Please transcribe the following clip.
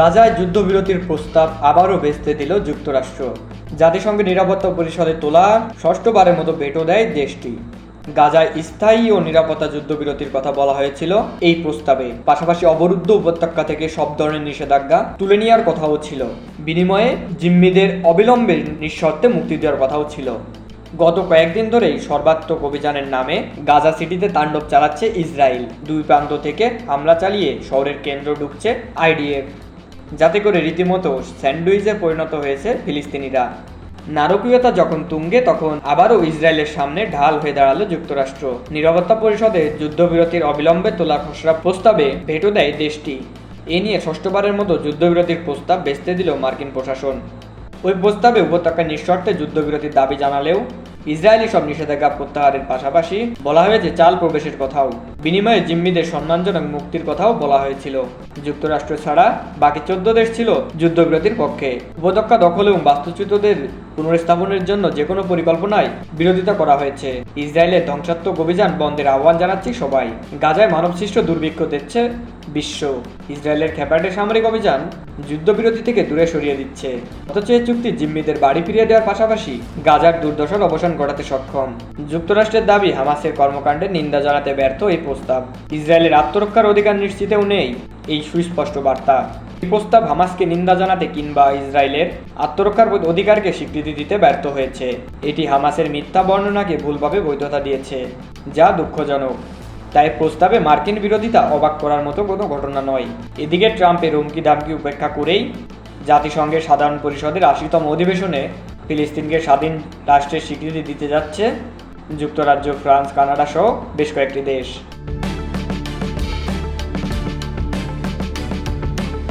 গাজায় যুদ্ধবিরতির প্রস্তাব আবারও ভেস্তে দিল যুক্তরাষ্ট্র। জাতিসংঘের নিরাপত্তা পরিষদে তোলা ষষ্ঠবারের মতো ভেটো দেয় দেশটি। গাজায় স্থায়ী ও নিরাপত্তা যুদ্ধবিরতির কথা বলা হয়েছিল এই প্রস্তাবে। পাশাপাশি অবরুদ্ধ উপত্যকা থেকে সব ধরনের নিষেধাজ্ঞা তুলে নেওয়ার কথাও ছিল। বিনিময়ে জিম্মিদের অবিলম্বে নিঃশর্তে মুক্তি দেওয়ার কথাও ছিল। গত কয়েকদিন ধরেই সর্বাত্মক অভিযানের নামে গাজা সিটিতে তাণ্ডব চালাচ্ছে ইসরায়েল। দুই প্রান্ত থেকে হামলা চালিয়ে শহরের কেন্দ্র ঢুকছে আইডিএফ। যাতে করে রীতিমতো স্যান্ডউইচে পরিণত হয়েছে ফিলিস্তিনিরা। নারকীয়তা যখন তুঙ্গে, তখন আবারও ইসরায়েলের সামনে ঢাল হয়ে দাঁড়াল যুক্তরাষ্ট্র। নিরাপত্তা পরিষদে যুদ্ধবিরতির অবিলম্বে তোলা খসড়া প্রস্তাবে ভেটো দেয় দেশটি। এ নিয়ে ষষ্ঠবারের মতো যুদ্ধবিরতির প্রস্তাব বেচতে দিল মার্কিন প্রশাসন। ওই প্রস্তাবে উপত্যকায় নিঃশর্তে যুদ্ধবিরতির দাবি জানালেও ইসরায়েলি সব নিষেধাজ্ঞা প্রত্যাহারের পাশাপাশি বলা হয়েছে চাল প্রবেশের কথাও। বিনিময়ে জিম্মিদের সম্মানজনক মুক্তির কথাও বলা হয়েছিল। যুক্তরাষ্ট্র ছাড়া বাকি চোদ্দ দেশ ছিল যুদ্ধবিরতির পক্ষে। উপত্যকা দখল এবং বাস্তুচ্যুতদের পুনর্স্থাপনের জন্য যে কোনো পরিকল্পনায় বিরোধিতা করা হয়েছে। ইসরায়েলের ধ্বংসাত্মক অভিযান বন্ধের আহ্বান জানাচ্ছি সবাই। গাজায় মানবসৃষ্ট দুর্ভিক্ষ দিচ্ছে বিশ্ব। ইসরায়েলের খেপাটে সামরিক অভিযান যুদ্ধবিরতি থেকে দূরে সরিয়ে দিচ্ছে। অথচ এই চুক্তি জিম্মিদের বাড়ি ফিরিয়ে দেওয়ার পাশাপাশি গাজার দুর্দশার অবসান ঘটাতে সক্ষম। যুক্তরাষ্ট্রের দাবি, হামাসের কর্মকাণ্ডে নিন্দা জানাতে ব্যর্থ এই প্রস্তাব। ইসরায়েলের আত্মরক্ষার অধিকার নিশ্চিতেও নেই, এই সুস্পষ্ট বার্তা। এই প্রস্তাব হামাসকে নিন্দা জানাতে কিংবা ইসরায়েলের আত্মরক্ষার অধিকারকে স্বীকৃতি দিতে ব্যর্থ হয়েছে। এটি হামাসের মিথ্যা বর্ণনাকে ভুলভাবে বৈধতা দিয়েছে, যা দুঃখজনক। তাই প্রস্তাবে মার্কিন বিরোধিতা অবাক করার মতো কোনো ঘটনা নয়। এদিকে ট্রাম্পের হুমকি ধামকি উপেক্ষা করেই জাতিসংঘের সাধারণ পরিষদের আশিতম অধিবেশনে ফিলিস্তিনকে স্বাধীন রাষ্ট্রের স্বীকৃতি দিতে যাচ্ছে যুক্তরাজ্য, ফ্রান্স কানাডা সহ বেশ কয়েকটি দেশ।